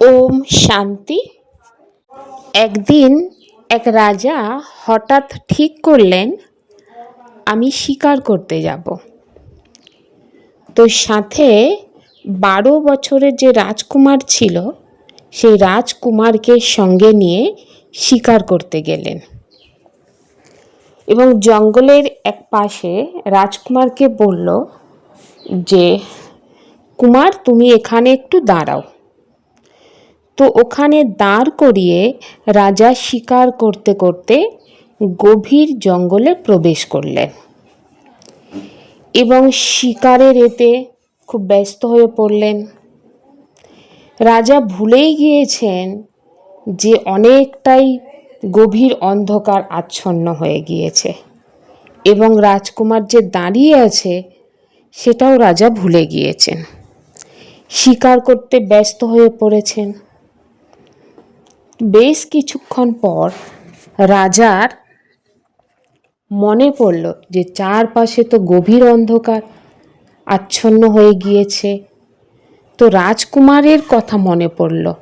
ওম শান্তি। একদিন এক রাজা হঠাৎ ঠিক করলেন, আমি শিকার করতে যাব। তো সাথে বারো বছরের যে রাজকুমার ছিল, সেই রাজকুমারকে সঙ্গে নিয়ে শিকার করতে গেলেন। এবং জঙ্গলের এক পাশে রাজকুমারকে বলল যে, কুমার, তুমি এখানে একটু দাঁড়াও। তো ওখানে দাঁড় করিয়ে রাজা শিকার করতে করতে গভীর জঙ্গলে প্রবেশ করলেন এবং শিকারের এতে খুব ব্যস্ত হয়ে পড়লেন। রাজা ভুলেই গিয়েছেন যে অনেকটাই গভীর অন্ধকার আচ্ছন্ন হয়ে গিয়েছে এবং রাজকুমার যে দাঁড়িয়ে আছে সেটাও রাজা ভুলে গিয়েছেন। শিকার করতে ব্যস্ত হয়ে পড়েছেন। বেশ কিছুক্ষণ পর রাজার মনে পড়ল যে চারপাশে তো গভীর অন্ধকার, আচ্ছন্ন হয়ে গিয়েছে। তো রাজকুমারের কথা মনে পড়ল।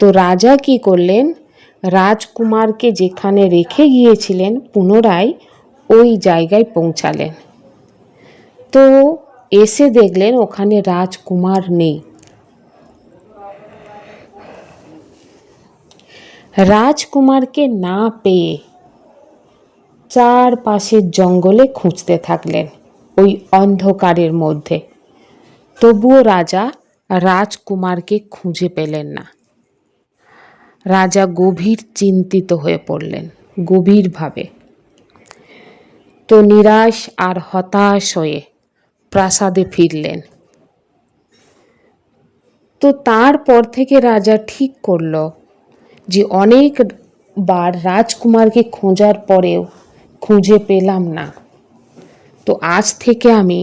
তো রাজা কি করলেন? রাজকুমারকে যেখানে রেখে গিয়েছিলেন পুনরায় ওই জায়গায় পৌঁছালেন। তো এসে দেখলেন ওখানে রাজকুমার নেই। রাজকুমারকে না পেয়ে চারপাশের জঙ্গলে খুঁজতে থাকলেন ওই অন্ধকারের মধ্যে। তবুও রাজা রাজকুমারকে খুঁজে পেলেন না। রাজা গভীর চিন্তিত হয়ে পড়লেন, গভীরভাবে। তো নিরাশ আর হতাশ হয়ে প্রাসাদে ফিরলেন। তো তারপর থেকে রাজা ঠিক করল যে অনেকবার রাজকুমারকে খোঁজার পরেও খুঁজে পেলাম না। তো আজ থেকে আমি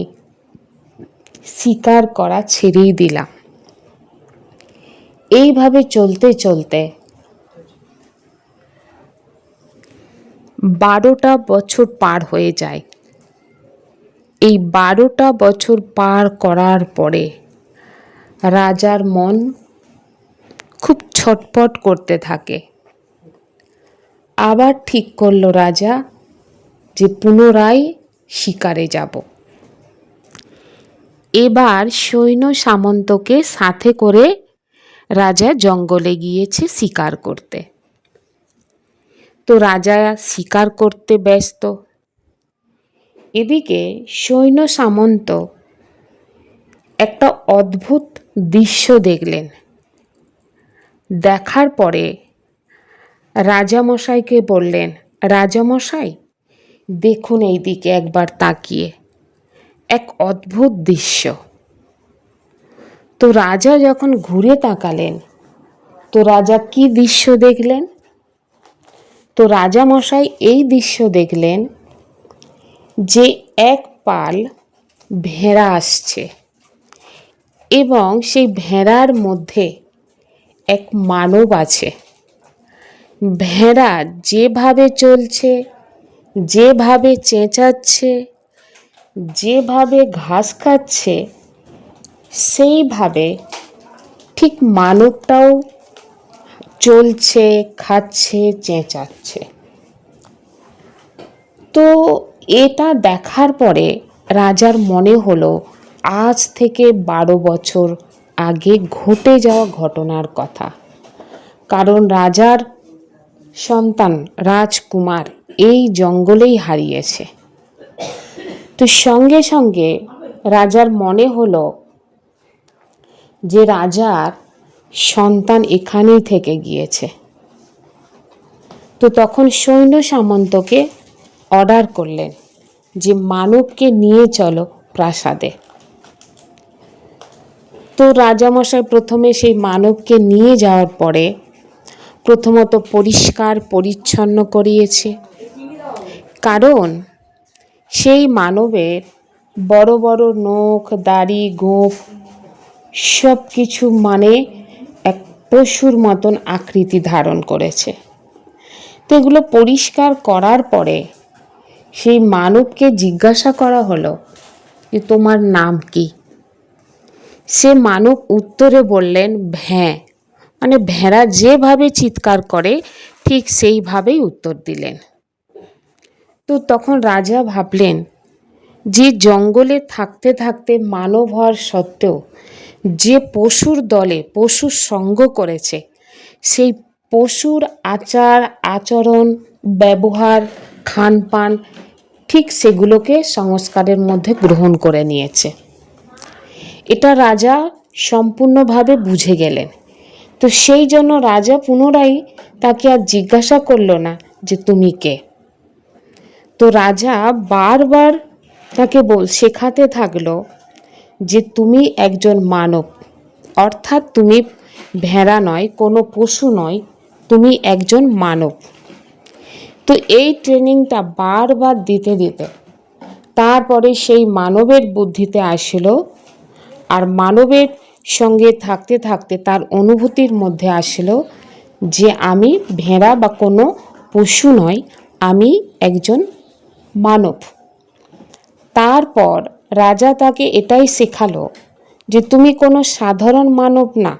শিকার করা ছেড়েই দিলাম। এইভাবে চলতে চলতে বারোটা বছর পার হয়ে যায়। এই বারোটা বছর পার করার পরে রাজার মন ছটপট করতে থাকে। আবার ঠিক করল রাজা যে পুনরায় শিকারে যাব। এবার সৈন্য সামন্তকে সাথে করে রাজা জঙ্গলে গিয়েছে শিকার করতে। তো রাজা শিকার করতে ব্যস্ত। এদিকে সৈন্য সামন্ত একটা অদ্ভুত দৃশ্য দেখলেন। দেখার পরে রাজামশাইকে বললেন, রাজামশাই, দেখুন এই দিকে একবার তাকিয়ে। এক অদ্ভুত দৃশ্য। তো রাজা যখন ঘুরে তাকালেন, তো রাজা কি দৃশ্য দেখলেন? তো রাজামশাই এই দৃশ্য দেখলেন যে এক পাল ভেড়া আসছে এবং সেই ভেড়ার মধ্যে এক মানব আছে। ভেড়া যেভাবে চলছে, যেভাবে চেঁচাচ্ছে, যেভাবে ঘাস খাচ্ছে, সেইভাবে ঠিক মানবটাও চলছে, খাচ্ছে, চেঁচাচ্ছে। তো এটা দেখার পরে রাজার মনে হলো, আজ থেকে বারো বছর আগে ঘটে যাওয়া ঘটনার কথা। কারণ রাজার সন্তান রাজকুমার এই জঙ্গলেই হারিয়েছে। তো সঙ্গে সঙ্গে রাজার মনে হলো যে রাজার সন্তান এখানেই থেকে গিয়েছে। তো তখন সৈন্য সামন্তকে অর্ডার করলেন যে মানবকে নিয়ে চলো প্রাসাদে। তো রাজামশাই প্রথমে সেই মানবকে নিয়ে যাওয়ার পরে প্রথমত পরিষ্কার, পরিচ্ছন্ন করিয়েছে। কারণ সেই মানবের বড় বড় নখ, দাড়ি, গোঁফ সব কিছু মানে এক পশুর মতন আকৃতি ধারণ করেছে। তো এগুলো পরিষ্কার করার পরে সেই মানবকে জিজ্ঞাসা করা হলো যে, তোমার নাম কি? সে মানব উত্তরে বললেন, ভ্যাঁ। মানে ভেড়া যেভাবে চিৎকার করে, ঠিক সেইভাবেই উত্তর দিলেন। তো তখন রাজা ভাবলেন, যে জঙ্গলে থাকতে থাকতে মানব হওয়ার সত্ত্বেও যে পশুর দলে পশুর সঙ্গ করেছে, সেই পশুর আচার, আচরণ, ব্যবহার, খানপান ঠিক সেগুলোকে সংস্কারের মধ্যে গ্রহণ করে নিয়েছে। এটা রাজা সম্পূর্ণভাবে বুঝে গেলেন। তো সেই জন্য রাজা পুনরায় তাকে আর জিজ্ঞাসা করল না যে তুমি কে। তো রাজা বারবার তাকে বল, শেখাতে থাকল যে তুমি একজন মানব। অর্থাৎ তুমি ভেড়া নয়, কোনো পশু নয়, তুমি একজন মানব। তো এই ট্রেনিংটা বারবার দিতে দিতে তারপরে সেই মানবের বুদ্ধিতে আসলো আর মানবের সঙ্গে থাকতে থাকতে তার অনুভূতির মধ্যে আসলো যে আমি ভেড়া বা কোনো পশু নয়, আমি একজন মানব। তারপর রাজা তাকে এটাই শেখালো যে তুমি কোনো সাধারণ মানব না,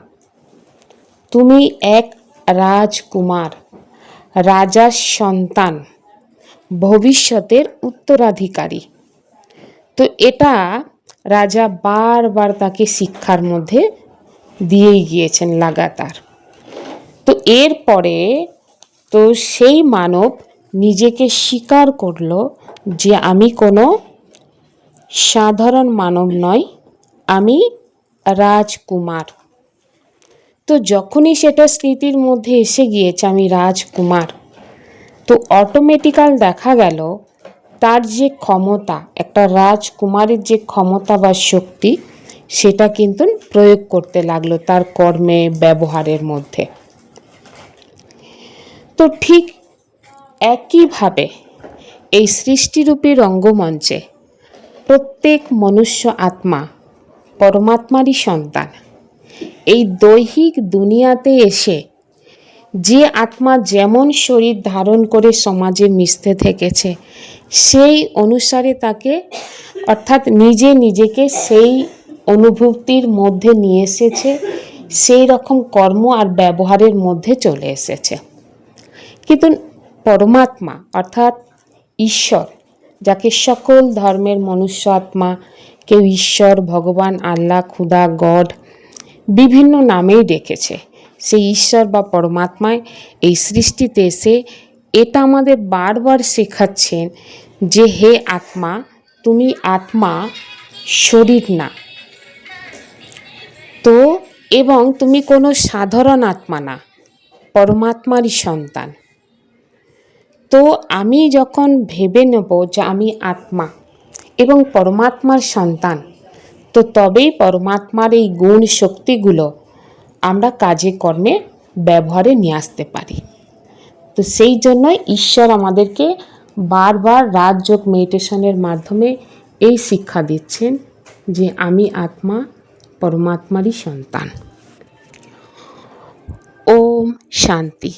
তুমি এক রাজকুমার, রাজার সন্তান, ভবিষ্যতের উত্তরাধিকারী। তো এটা রাজা বারবার তাকে শিক্ষার মধ্যে দিয়েই গিয়েছেন লাগাতার। তো এরপরে তো সেই মানব নিজেকে স্বীকার করল যে আমি কোনো সাধারণ মানব নয় আমি রাজকুমার। তো যখনই সেটা স্মৃতির মধ্যে এসে গিয়েছে, আমি রাজকুমার। তো অটোমেটিক্যাল দেখা গেল তার যে ক্ষমতা, একটা রাজকুমারের যে ক্ষমতা বা শক্তি, সেটা কিন্তু প্রয়োগ করতে লাগল তার কর্মে, ব্যবহারের মধ্যে। তো ঠিক একইভাবে এই সৃষ্টিরূপী রঙ্গমঞ্চে প্রত্যেক মনুষ্য আত্মা, পরমাত্মারই সন্তান। এই দৈহিক দুনিয়াতে এসে যে আত্মা যেমন শরীর ধারণ করে সমাজে মিশতে থেকেছে, সেই অনুসারে তাকে, অর্থাৎ নিজে নিজেকে সেই অনুভূতির মধ্যে নিয়ে এসেছে, সেই রকম কর্ম আর ব্যবহারের মধ্যে চলে এসেছে। কিন্তু পরমাত্মা, অর্থাৎ ঈশ্বর, যাকে সকল ধর্মের মনুষ্য আত্মা কেউ ঈশ্বর, ভগবান, আল্লাহ, খুদা, গড, বিভিন্ন নামেই ডেকেছে সেই ঈশ্বর বা পরমাত্মায় এই সৃষ্টিতে এসে এটা আমাদের বারবার শেখাচ্ছেন যে হে আত্মা, তুমি আত্মা, শরীর না। তো এবং তুমি কোনো সাধারণ আত্মা না, পরমাত্মারই সন্তান। তো আমি যখন ভেবে নেব যে আমি আত্মা এবং পরমাত্মার সন্তান, তো তবেই পরমাত্মার এই গুণ শক্তিগুলো আমরা কাজে কর্মে ব্যবহারে নিয়ে আসতে পারি। তো সেই জন্য ঈশ্বর আমাদেরকে বারবার রাজযোগ মেডিটেশনের মাধ্যমে এই শিক্ষা দিচ্ছেন যে আমি আত্মা, পরমাত্মারই সন্তান। ওম শান্তি।